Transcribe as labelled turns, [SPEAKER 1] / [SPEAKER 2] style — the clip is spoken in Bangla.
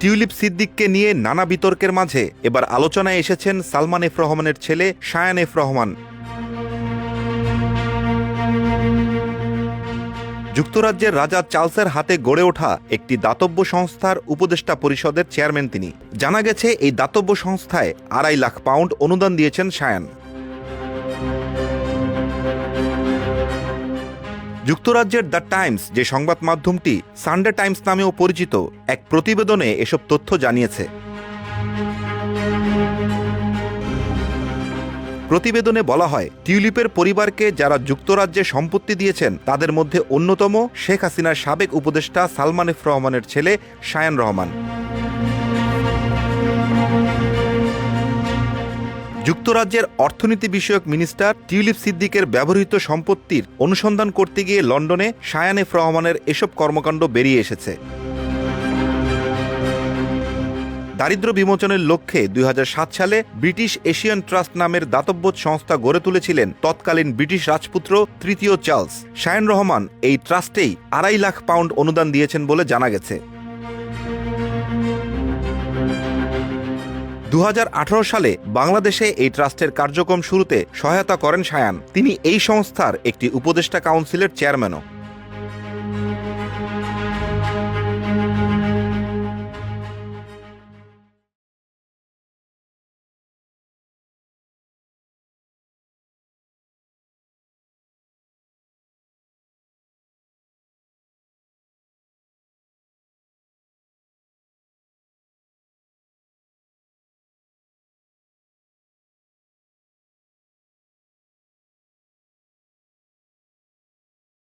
[SPEAKER 1] টিউলিপ সিদ্দিককে নিয়ে নানা বিতর্কের মাঝে এবার আলোচনায় এসেছেন সালমান এফ রহমানের ছেলে শায়ান এফ রহমান। যুক্তরাজ্যের রাজা চার্লসের হাতে গড়ে ওঠা একটি দাতব্য সংস্থার উপদেষ্টা পরিষদের চেয়ারম্যান তিনি। জানা গেছে, এই দাতব্য সংস্থায় আড়াই লাখ পাউন্ড অনুদান দিয়েছেন শায়ান। যুক্তরাজ্যের দ্য টাইমস যে সংবাদ মাধ্যমটি সানডে টাইমস নামেও পরিচিত, এক প্রতিবেদনে এসব তথ্য জানিয়েছে। প্রতিবেদনে বলা হয়, টিউলিপের পরিবারকে যারা যুক্তরাজ্যে সম্পত্তি দিয়েছেন, তাদের মধ্যে অন্যতম শেখ হাসিনার সাবেক উপদেষ্টা সালমান রহমানের ছেলে শায়ান রহমান। যুক্তরাজ্যের অর্থনীতি বিষয়ক মিনিস্টার টিউলিপ সিদ্দিকের ব্যবহৃত সম্পত্তির অনুসন্ধান করতে গিয়ে লন্ডনে শায়ান এফ রহমানের এসব কর্মকাণ্ড বেরিয়ে এসেছে। দারিদ্র বিমোচনের লক্ষ্যে দুই হাজার সাত সালে ব্রিটিশ এশিয়ান ট্রাস্ট নামের দাতব্য সংস্থা গড়ে তুলেছিলেন তৎকালীন ব্রিটিশ রাজপুত্র তৃতীয় চার্লস। শায়ন রহমান এই ট্রাস্টেই আড়াই লাখ পাউন্ড অনুদান দিয়েছেন বলে জানা গেছে। দু হাজার আঠারো সালে বাংলাদেশে এই ট্রাস্টের কার্যক্রম শুরুতে সহায়তা করেন সায়ান। তিনি এই সংস্থার একটি উপদেষ্টা কাউন্সিলের চেয়ারম্যানও।